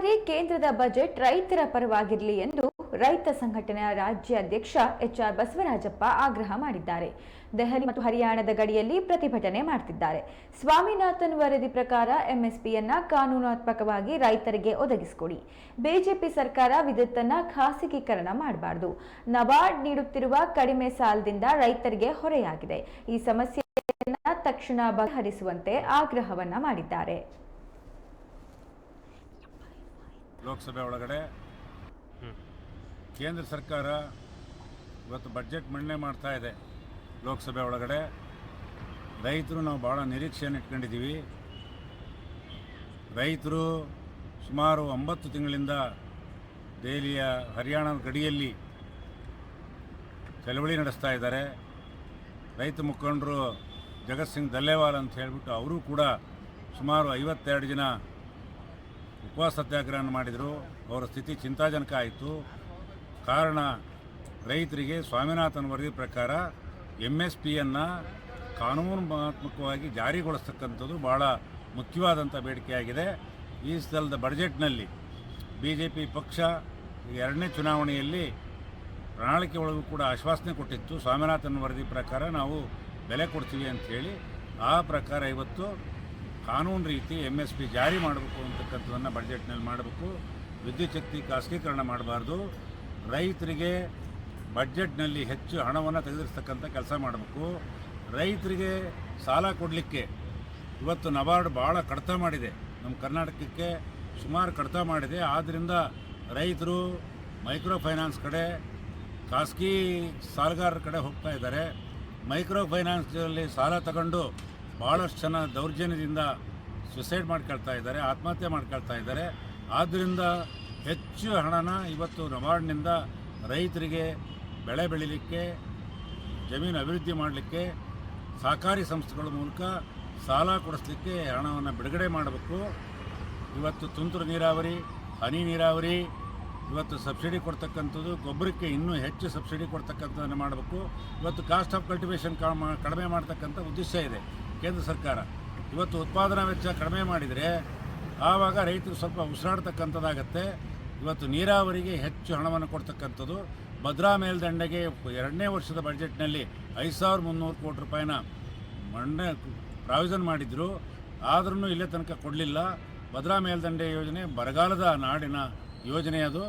ಬಾರಿ ಕೇಂದ್ರದ ಬಜೆಟ್ ರೈತರ ಪರವಾಗಿರಲಿ ಎಂದು ರೈತ ಸಂಘಟನೆಯ ರಾಜ್ಯಾಧ್ಯಕ್ಷ ಎಚ್ ಎಚ್ಆರ್ ಬಸವರಾಜಪ್ಪ ಆಗ್ರಹ ಮಾಡಿದ್ದಾರೆ. ದೆಹಲಿ ಮತ್ತು ಹರಿಯಾಣದ ಗಡಿಯಲ್ಲಿ ಪ್ರತಿಭಟನೆ ಮಾಡುತ್ತಿದ್ದಾರೆ ಸ್ವಾಮಿನಾಥನ್ ವರದಿ ಪ್ರಕಾರ ಎಂಎಸ್ಪಿಯನ್ನ ಕಾನೂನಾತ್ಮಕವಾಗಿ ರೈತರಿಗೆ ಒದಗಿಸಿಕೊಡಿ. ಬಿಜೆಪಿ ಸರ್ಕಾರ ವಿದ್ಯುತ್ತನ್ನ ಖಾಸಗೀಕರಣ ಮಾಡಬಾರದು. ನಬಾರ್ಡ್ ನೀಡುತ್ತಿರುವ ಕಡಿಮೆ ಸಾಲದಿಂದ ರೈತರಿಗೆ ಹೊರೆಯಾಗಿದೆ. ಈ ಸಮಸ್ಯೆಯನ್ನ ತಕ್ಷಣ ಬಗೆಹರಿಸುವಂತೆ ಆಗ್ರಹವನ್ನ ಮಾಡಿದ್ದಾರೆ. ಲೋಕಸಭೆ ಒಳಗಡೆ. ಕೇಂದ್ರ ಸರ್ಕಾರ ಇವತ್ತು ಬಜೆಟ್ ಮಂಡನೆ ಮಾಡ್ತಾ ಇದೆ ಲೋಕಸಭೆ ಒಳಗಡೆ. ರೈತರು ನಾವು ಭಾಳ ನಿರೀಕ್ಷೆಯನ್ನು ಇಟ್ಕೊಂಡಿದ್ದೀವಿ. ರೈತರು ಸುಮಾರು ಒಂಬತ್ತು ತಿಂಗಳಿಂದ ದೆಹಲಿಯ ಹರಿಯಾಣದ ಗಡಿಯಲ್ಲಿ ಚಳವಳಿ ನಡೆಸ್ತಾ ಇದ್ದಾರೆ. ರೈತ ಮುಖಂಡರು ಜಗತ್ ಸಿಂಗ್ ದಲ್ಲೇವಾಲ್ ಅಂತ ಹೇಳಿಬಿಟ್ಟು ಅವರು ಕೂಡ ಸುಮಾರು ಐವತ್ತೆರಡು ಜನ ಉಪವಾಸ ಸತ್ಯಾಗ್ರಹವನ್ನು ಮಾಡಿದರು. ಅವರ ಸ್ಥಿತಿ ಚಿಂತಾಜನಕ ಆಯಿತು. ಕಾರಣ ರೈತರಿಗೆ ಸ್ವಾಮಿನಾಥನ್ ವರದಿ ಪ್ರಕಾರ ಎಂ ಎಸ್ ಪಿಯನ್ನು ಕಾನೂನಾತ್ಮಕವಾಗಿ ಜಾರಿಗೊಳಿಸ್ತಕ್ಕಂಥದ್ದು ಭಾಳ ಮುಖ್ಯವಾದಂಥ ಬೇಡಿಕೆಯಾಗಿದೆ. ಈ ಸಲದ ಬಡ್ಜೆಟ್ನಲ್ಲಿ ಬಿ ಜೆ ಪಿ ಪಕ್ಷ ಎರಡನೇ ಚುನಾವಣೆಯಲ್ಲಿ ಪ್ರಣಾಳಿಕೆ ಒಳಗೂ ಕೂಡ ಆಶ್ವಾಸನೆ ಕೊಟ್ಟಿತ್ತು. ಸ್ವಾಮಿನಾಥನ್ ವರದಿ ಪ್ರಕಾರ ನಾವು ಬೆಲೆ ಕೊಡ್ತೀವಿ ಅಂಥೇಳಿ ಆ ಪ್ರಕಾರ ಇವತ್ತು ಕಾನೂನು ರೀತಿ ಎಂ ಎಸ್ ಪಿ ಜಾರಿ ಮಾಡಬೇಕು ಅಂತಕ್ಕಂಥದ್ದನ್ನು ಬಜೆಟ್ನಲ್ಲಿ ಮಾಡಬೇಕು. ವಿದ್ಯುತ್ ಶಕ್ತಿ ಖಾಸಗೀಕರಣ ಮಾಡಬಾರ್ದು. ರೈತರಿಗೆ ಬಡ್ಜೆಟ್ನಲ್ಲಿ ಹೆಚ್ಚು ಹಣವನ್ನು ತೆಗೆದಿರ್ತಕ್ಕಂಥ ಕೆಲಸ ಮಾಡಬೇಕು. ರೈತರಿಗೆ ಸಾಲ ಕೊಡಲಿಕ್ಕೆ ಇವತ್ತು ನಬಾರ್ಡ್ ಭಾಳ ಕಡಿತ ಮಾಡಿದೆ. ನಮ್ಮ ಕರ್ನಾಟಕಕ್ಕೆ ಸುಮಾರು ಕಡಿತ ಮಾಡಿದೆ. ಆದ್ದರಿಂದ ರೈತರು ಮೈಕ್ರೋ ಫೈನಾನ್ಸ್ ಕಡೆ, ಖಾಸಗಿ ಸಾಲಗಾರರ ಕಡೆ ಹೋಗ್ತಾ ಇದ್ದಾರೆ. ಮೈಕ್ರೋ ಫೈನಾನ್ಸಲ್ಲಿ ಸಾಲ ತಗೊಂಡು ಭಾಳಷ್ಟು ಜನ ದೌರ್ಜನ್ಯದಿಂದ ಸುಸೈಡ್ ಮಾಡ್ಕೊಳ್ತಾ ಇದ್ದಾರೆ, ಆತ್ಮಹತ್ಯೆ ಮಾಡ್ಕೊಳ್ತಾ ಇದ್ದಾರೆ. ಆದ್ದರಿಂದ ಹೆಚ್ಚು ಹಣನ ಇವತ್ತು ನಬಾರ್ಡ್ನಿಂದ ರೈತರಿಗೆ ಬೆಳೆ ಬೆಳಿಲಿಕ್ಕೆ, ಜಮೀನು ಅಭಿವೃದ್ಧಿ ಮಾಡಲಿಕ್ಕೆ, ಸಹಕಾರಿ ಸಂಸ್ಥೆಗಳ ಮೂಲಕ ಸಾಲ ಕೊಡಿಸ್ಲಿಕ್ಕೆ ಹಣವನ್ನು ಬಿಡುಗಡೆ ಮಾಡಬೇಕು. ಇವತ್ತು ತುಂತುರು ನೀರಾವರಿ, ಹನಿ ನೀರಾವರಿ, ಇವತ್ತು ಸಬ್ಸಿಡಿ ಕೊಡ್ತಕ್ಕಂಥದ್ದು, ಗೊಬ್ಬರಕ್ಕೆ ಇನ್ನೂ ಹೆಚ್ಚು ಸಬ್ಸಿಡಿ ಕೊಡ್ತಕ್ಕಂಥದ್ದನ್ನು ಮಾಡಬೇಕು. ಇವತ್ತು ಕಾಸ್ಟ್ ಆಫ್ ಕಲ್ಟಿವೇಷನ್ ಕಡಿಮೆ ಮಾಡ್ತಕ್ಕಂಥ ಉದ್ದೇಶ ಇದೆ. ಕೇಂದ್ರ ಸರ್ಕಾರ ಇವತ್ತು ಉತ್ಪಾದನಾ ವೆಚ್ಚ ಕಡಿಮೆ ಮಾಡಿದರೆ ಆವಾಗ ರೈತರು ಸ್ವಲ್ಪ ಉಸಿರಾಡ್ತಕ್ಕಂಥದ್ದಾಗತ್ತೆ. ಇವತ್ತು ನೀರಾವರಿಗೆ ಹೆಚ್ಚು ಹಣವನ್ನು ಕೊಡ್ತಕ್ಕಂಥದ್ದು. ಭದ್ರಾ ಮೇಲ್ದಂಡೆಗೆ ಎರಡನೇ ವರ್ಷದ ಬಜೆಟ್ನಲ್ಲಿ ಐದು ಸಾವಿರದ ಮುನ್ನೂರು ಕೋಟಿ ರೂಪಾಯಿನ ಮಣ್ಣೆ ಪ್ರಾವಿಷನ್ ಮಾಡಿದ್ರು. ಆದ್ರೂ ಇಲ್ಲೇ ತನಕ ಕೊಡಲಿಲ್ಲ. ಭದ್ರಾ ಮೇಲ್ದಂಡೆ ಯೋಜನೆ ಬರಗಾಲದ ನಾಡಿನ ಯೋಜನೆ ಅದು.